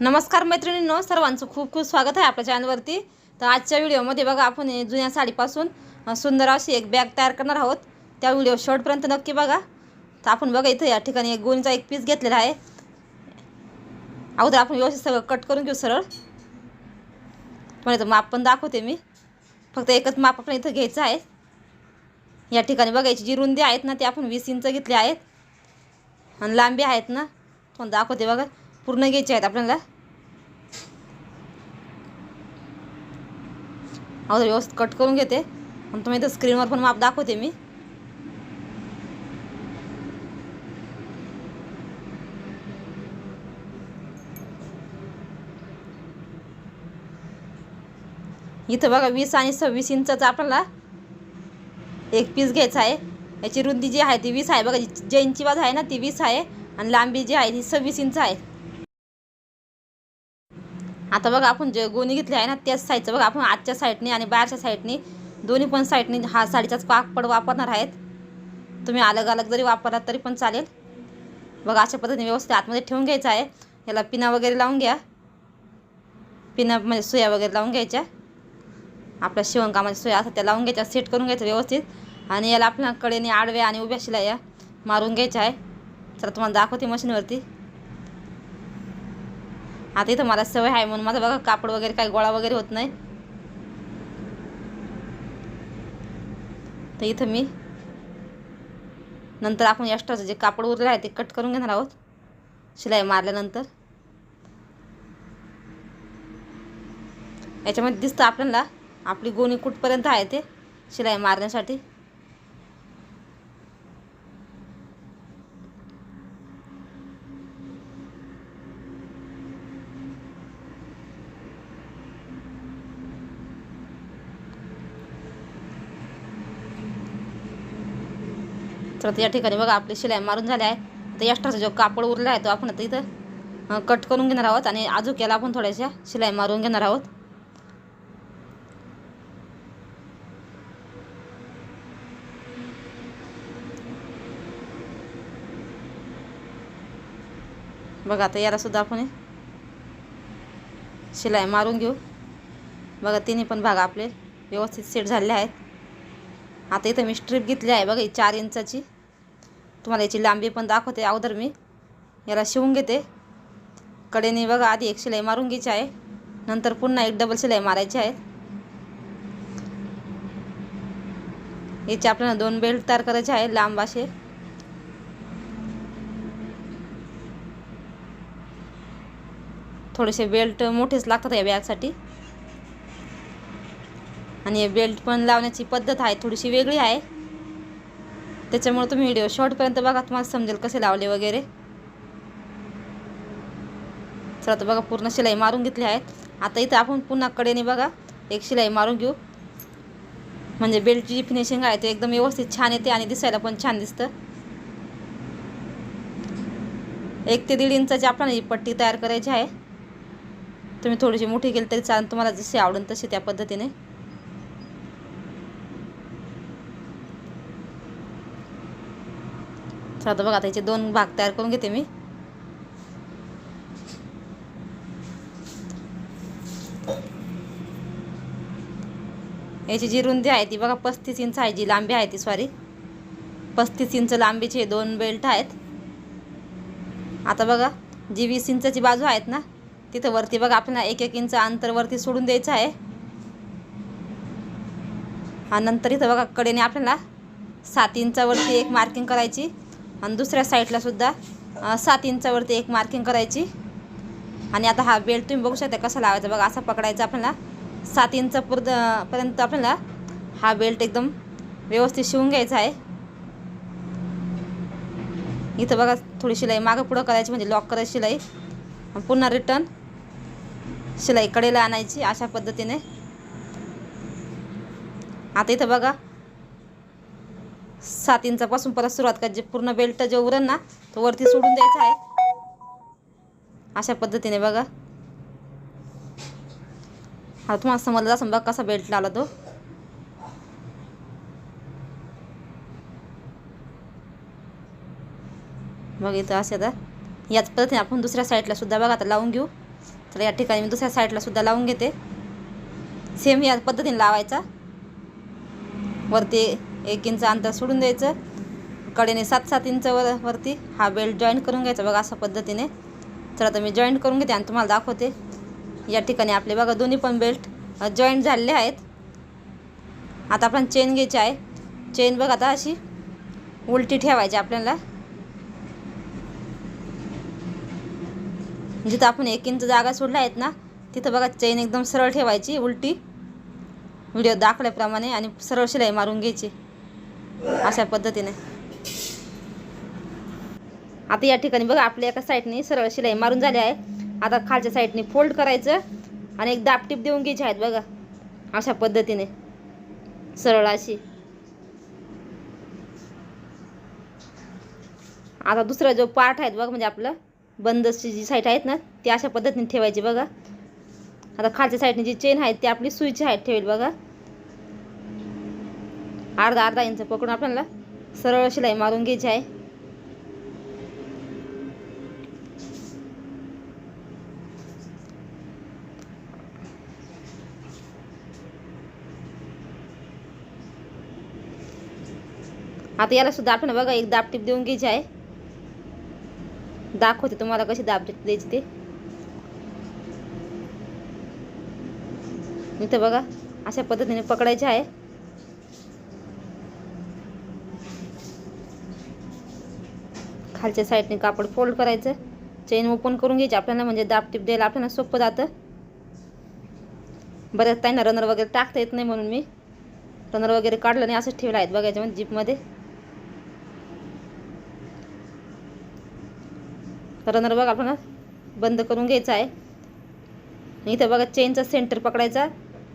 नमस्कार मैत्रिणींनो सर्वांचं खूप खूप स्वागत आहे आपल्या चॅनलवरती. तर आजच्या व्हिडिओमध्ये बघा आपण जुन्या साडीपासून सुंदर अशी एक बॅग तयार करणार आहोत. त्या व्हिडिओ शेवटपर्यंत नक्की बघा. तर आपण बघा इथं या ठिकाणी एक गोणीचा एक पीस घेतलेला आहे. अगोदर आपण व्यवस्थित सगळं कट करून घेऊ सरळ. पण इथं माप पण दाखवते मी. फक्त एकच माप आपण इथं घ्यायचं आहे. या ठिकाणी बघायची जी रुंदी आहेत ना ती आपण वीस इंच घेतली आहेत. आणि लांबी आहेत ना पण दाखवते बघा. पूर्ण घ्यायचे आहेत आपल्याला? अगोदर व्यवस्थित कट करून घेते. आणि तुम्ही इथं स्क्रीनवर पण माप दाखवते मी. इथं बघा वीस आणि सव्वीस इंचाचा आपल्याला एक पीस घ्यायचा आहे. याची रुंदी जी आहे ती वीस आहे. बघा जी जे इंची बाजू आहे ना ती वीस आहे. आणि लांबी जी आहे ती सव्वीस इंच आहे. आता बघा आपण जे गोणी घेतली आहे ना त्याच साईडचं बघा आपण आजच्या साईडने आणि बाहेरच्या साईडने दोन्ही पण साईडने हा साडीचाच पाकपड वापरणार आहेत. तुम्ही अलग अलग जरी वापरलात तरी पण चालेल. बघा अशा पद्धतीने व्यवस्थित आतमध्ये ठेवून घ्यायचं आहे. याला पिना वगैरे लावून घ्या. पिना म्हणजे सुया वगैरे लावून घ्यायच्या. आपल्या शिवणकामाच्या सुया असतात त्या लावून घ्यायच्या सेट करून घ्यायचं व्यवस्थित. आणि याला आपल्या कडेने आडव्या आणि उभ्या शिलाया मारून घ्यायच्या आहे. तर तुम्हाला दाखवते मशीनवरती. आता इथं मला सवय आहे म्हणून माझं बघा कापड वगैरे काही गोळा वगैरे होत नाही. तर इथं मी नंतर आपण एक्स्ट्राचं जे कापड उरलं आहे ते कट करून घेणार आहोत. शिलाई मारल्यानंतर. याच्यामध्ये दिसतं आपल्याला आपली गोणी कुठपर्यंत आहे ते शिलाई मारण्यासाठी. तर या ठिकाणी बघा आपली शिलाई मारून झाली आहे. तर एक्स्ट्राचा जो कापड उरला आहे तो आपण आता इथं कट करून घेणार आहोत आणि अजून याला आपण थोड्याशा शिलाई मारून घेणार आहोत. बघा आता याला सुद्धा आपण हे शिलाई मारून घेऊ. बघा तिन्ही पण भाग आपले व्यवस्थित सेट झालेले आहेत. आता इथं मी स्ट्रीप घेतली आहे बघा ही चार इंचाची. तुम्हाला याची लांबी पण दाखवते अगोदर मी. याला शिवून घेते. कडेने बघा आधी एक शिलाई मारून घ्यायची आहे. नंतर पुन्हा एक डबल शिलाई मारायची आहे याचे आपल्याला दोन बेल्ट तयार करायचे आहे लांब असे. थोडेसे बेल्ट मोठेच लागतात या बॅगसाठी आणि हे बेल्ट पण लावण्याची पद्धत आहे थोडीशी वेगळी आहे. त्याच्यामुळे तुम्ही व्हिडिओ शॉर्टपर्यंत बघा तुम्हाला समजेल कसे लावले वगैरे. चला तर बघा पूर्ण शिलाई मारून घेतली आहे आता इथं आपण पुन्हा कडेने बघा एक शिलाई मारून घेऊ. म्हणजे बेल्टची जी फिनिशिंग आहे ते एकदम व्यवस्थित छान येते आणि दिसायला पण छान दिसतं. एक ते दीड इंचाची आपल्याला ही पट्टी तयार करायची आहे. तुम्ही थोडीशी मोठी केली तरी चालेल तुम्हाला जशी आवडेल तशी त्या पद्धतीने. चला बघा त्याचे दोन भाग तयार करून घेते मी. याची जी रुंदी आहे ती बघा पस्तीस इंच आहे जी लांबी आहे ती सॉरी पस्तीस इंच लांबीचे दोन बेल्ट आहेत. आता बघा जी वीस इंचाची बाजू आहेत ना तिथं वरती बघा आपल्याला एक एक इंच अंतर वरती सोडून द्यायचं आहे. हा नंतर इथं बघा कडेने आपल्याला सात इंचावरती एक मार्किंग करायची. आणि दुसऱ्या साईडला सुद्धा सात इंचावरती एक मार्किंग करायची. आणि आता हा बेल्ट तुम्ही बघू शकता कसा लावायचा. बघा असा पकडायचा आपल्याला. सात इंच पुर पर्यंत आपल्याला हा बेल्ट एकदम व्यवस्थित शिवून घ्यायचा आहे. इथं बघा थोडी शिलाई मागं पुढं करायची म्हणजे लॉक करायची शिलाई. पुन्हा रिटर्न शिलाई कडेला आणायची अशा पद्धतीने. आता इथं बघा सात इंचापासून परत सुरुवात करायची. पूर्ण बेल्ट जे उरण ना तो वरती सोडून द्यायचा आहे. अशा पद्धतीने बघा. हा तुम्हाला समजला असं बघा कसा बेल्ट लावला तो. बघ इथं असे आता. याच पद्धतीने आपण दुसऱ्या साईडला सुद्धा बघा आता लावून घेऊ. तर या ठिकाणी मी दुसऱ्या साईडला सुद्धा लावून घेते. सेम या पद्धतीने लावायचा. वरती एक इंच अंतर सोडून द्यायचं. कडेने सात सात इंचवर वरती हा बेल्ट जॉईंट करून घ्यायचा बघा अशा पद्धतीने. तर आता मी जॉईंट करून घेते आणि तुम्हाला दाखवते. या ठिकाणी आपले बघा दोन्ही पण बेल्ट जॉईंट झालेले आहेत. आता आपण चेन घ्यायची आहे. चेन बघा आता अशी उलटी ठेवायची आपल्याला. जिथं आपण एक इंच जागा सोडल्या आहेत ना तिथं बघा चेन एकदम सरळ ठेवायची उलटी. व्हिडिओ दाखवल्याप्रमाणे आणि सरळ शिलाई मारून घ्यायची. अशा पद्धतीने. आता या ठिकाणी बघा आपल्या एका साईडने सरळ शिलाई मारून झाली आहे. आता खालच्या साईडने फोल्ड करायचं आणि एक दापटीप देऊन घ्यायचे आहेत बघा. अशा पद्धतीने. सरळ अशी. आता दुसरा जो पार्ट आहेत बघा म्हणजे आपलं बंदची जी साईट आहेत ना ती अशा पद्धतीने ठेवायची बघा. आता खालच्या साईडने जी चेन आहेत ती आपली सुईची हाईट ठेवेल बघा. अर्धा अर्धा इंच पकडून आपल्याला सरळ शिलाई मारून घ्यायची आहे. आता याला सुद्धा आपण बघा एक दाब टिप देऊन घ्यायची आहे. दाखवते तुम्हाला कशी दाब दाबटीप द्यायची ते. इथं बघा अशा पद्धतीने पकडायचे आहे. खालच्या साईडने कापड फोल्ड करायचं. चेन ओपन करून घ्यायची. आपल्याला म्हणजे दाबटीप द्यायला आपल्याला सोपं जातं. बऱ्याच ताईंना रनर वगैरे टाकता येत नाही म्हणून मी रनर वगैरे काढलं नाही असंच ठेवलं आहेत बघायच्या म्हणजे जीपमध्ये रनर बघा आपण बंद करून घ्यायचा आहे. इथं बघा चेनचा सेंटर पकडायचा.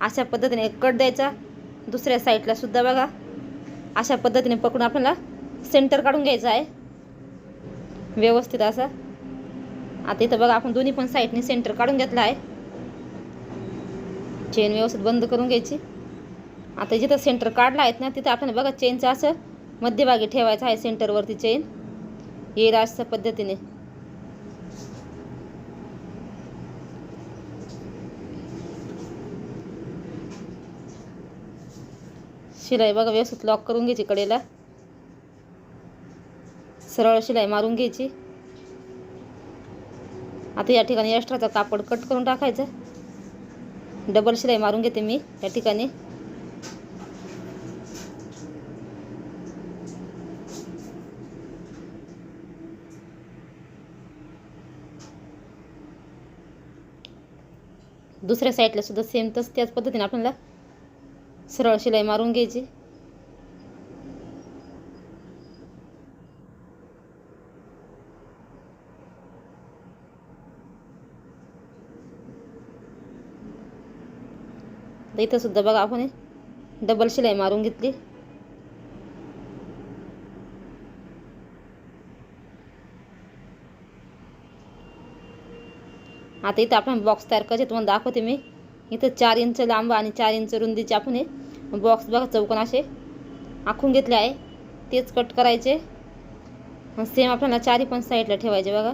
अशा पद्धतीने एक कट द्यायचा. दुसऱ्या साईडला सुद्धा बघा. अशा पद्धतीने पकडून आपल्याला सेंटर काढून घ्यायचं आहे. व्यवस्थित असा. आता इथं बघा आपण दोन्ही पण साईडने सेंटर काढून घेतलं आहे. चेन व्यवस्थित बंद करून घ्यायची. आता जिथं सेंटर काढला आहेत ना तिथं आपण बघा चेनचं असं मध्यभागी ठेवायचं आहे सेंटरवरती चेन येईल अशा पद्धतीने. शिलाई बघा व्यवस्थित लॉक करून घ्यायची कडेला. सरळ शिलाई मारून घ्यायची. आता या ठिकाणी एक्स्ट्राचा कापड कट करून टाकायचं. डबल शिलाई मारून घेते मी या ठिकाणी. दुसऱ्या साईडला सुद्धा सेम तस त्याच पद्धतीने आपल्याला सरळ शिलाई मारून घ्यायची. इथं सुद्धा बघा आपण डबल शिलाई मारून घेतली. आता इथं आपण बॉक्स तयार करायचे तुम्हाला दाखवते मी. इथं चार इंच लांब आणि चार इंच रुंदीचे आपण हे बॉक्स बघा चौकोन असे आखून घेतले आहे. तेच कट करायचे. सेम आपल्याला चारी पण साईडला ठेवायचे बघा.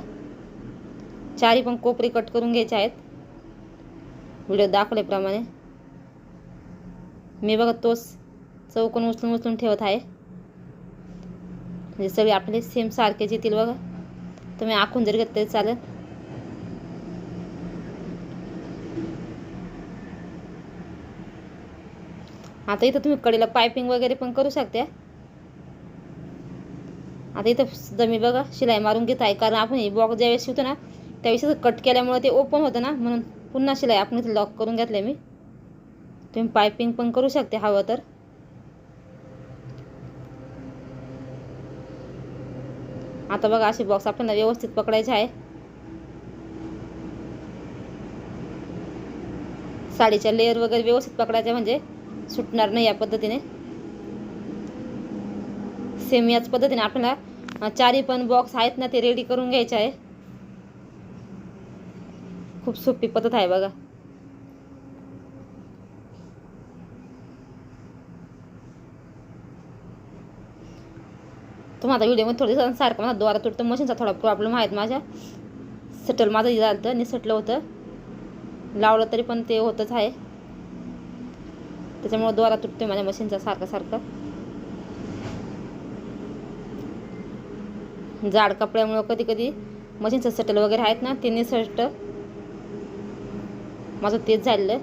चारी पण कोपरी कट करून घ्यायचे आहेत. व्हिडिओ दाखवल्याप्रमाणे. मी बघा तोच चौकोन उचलून उचलून ठेवत आहे. म्हणजे सगळे आपले सेम सारखेच येतील बघा. तुम्ही आखून जर घेतले चालेल. आता इथं तुम्ही कडेला पायपिंग वगैरे पण करू शकता. आता इथं सुद्धा मी बघा शिलाई मारून घेत आहे. कारण आपण हे बॉक्स ज्यावेळेस शिवतो ना त्यावेळेस कट केल्यामुळे ते ओपन होतं ना. म्हणून पुन्हा शिलाई आपण इथं लॉक करून घेतलं मी. तुम्ही पायपिंग पण करू शकते हवं तर. आता बघा असे बॉक्स आपल्याला व्यवस्थित पकडायचे आहे. साडीच्या लेअर वगैरे व्यवस्थित पकडायचे म्हणजे सुटणार नाही या पद्धतीने. सेम याच पद्धतीने आपल्याला चारी पण बॉक्स आहेत ना ते रेडी करून घ्यायचे आहे. खूप सोपी पद्धत आहे बघा. तो माझा व्हिडिओमध्ये थोडं दिवसांना सारखं माझा द्वारा तुटतं मशीनचा थोडा प्रॉब्लेम आहेत माझ्या. सेटल माझं झालं होतं निसटलं होतं. लावलं तरी पण ते होतंच आहे. त्याच्यामुळं दोरा तुटते माझ्या मशीनचा सारखा सारखा. जाड कपड्यामुळं कधी कधी मशीनचं सटल वगैरे आहेत ना ते निसटतं माझं तेच झालेलं.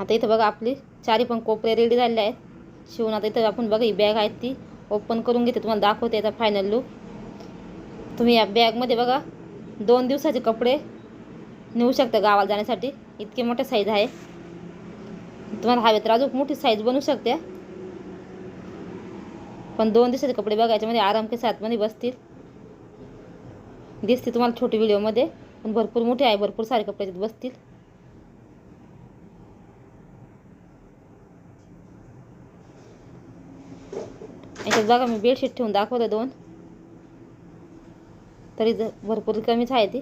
आता इथं बघा आपली चारी पण कोपरे रेडी झालेले आहेत. शिवून आता इथं आपण बघा ही बॅग आहे ती. ओपन करून घेते तुम्हाला दाखवते याचा फायनल लुक तुम्ही या बॅगमध्ये बघा दोन दिवसाचे कपडे नेऊ शकता गावाला जाण्यासाठी. इतके मोठे साईज आहे. तुम्हाला हवे तर अजून मोठी साईज बनवू शकते. पण दोन दिवसाचे कपडे बघा याच्यामध्ये आराम के साथमध्ये बसतील. दिसते तुम्हाला छोटी व्हिडिओमध्ये पण भरपूर मोठे आहे भरपूर सारे कपडे बसतील. याच्यात बघा मी बेडशीट ठेवून दाखवलं दोन. तरी भरपूर कमीच आहे ती.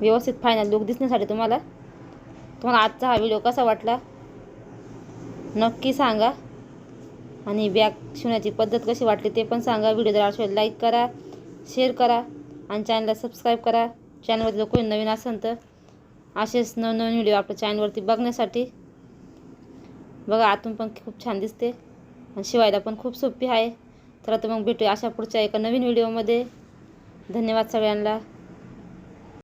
व्यवस्थित फायनल लुक दिसण्यासाठी तुम्हाला. तुम्हाला आजचा हा व्हिडिओ कसा वाटला? नक्की सांगा. आणि बॅग शिवण्याची पद्धत कशी वाटली ते पण सांगा. व्हिडिओ जर आवडला लाईक करा शेअर करा आणि चॅनलला सबस्क्राईब करा. चॅनलवरती जर कोणी नवीन असेल तर असेच नवनवीन व्हिडिओ आपल्या चॅनलवरती बघण्यासाठी. बघा आतून पण खूप छान दिसते. आणि शिवायला पण खूप सोपी आहे. तर आता मग भेटूया अशा पुढच्या एका नवीन व्हिडिओमध्ये. धन्यवाद सगळ्यांना.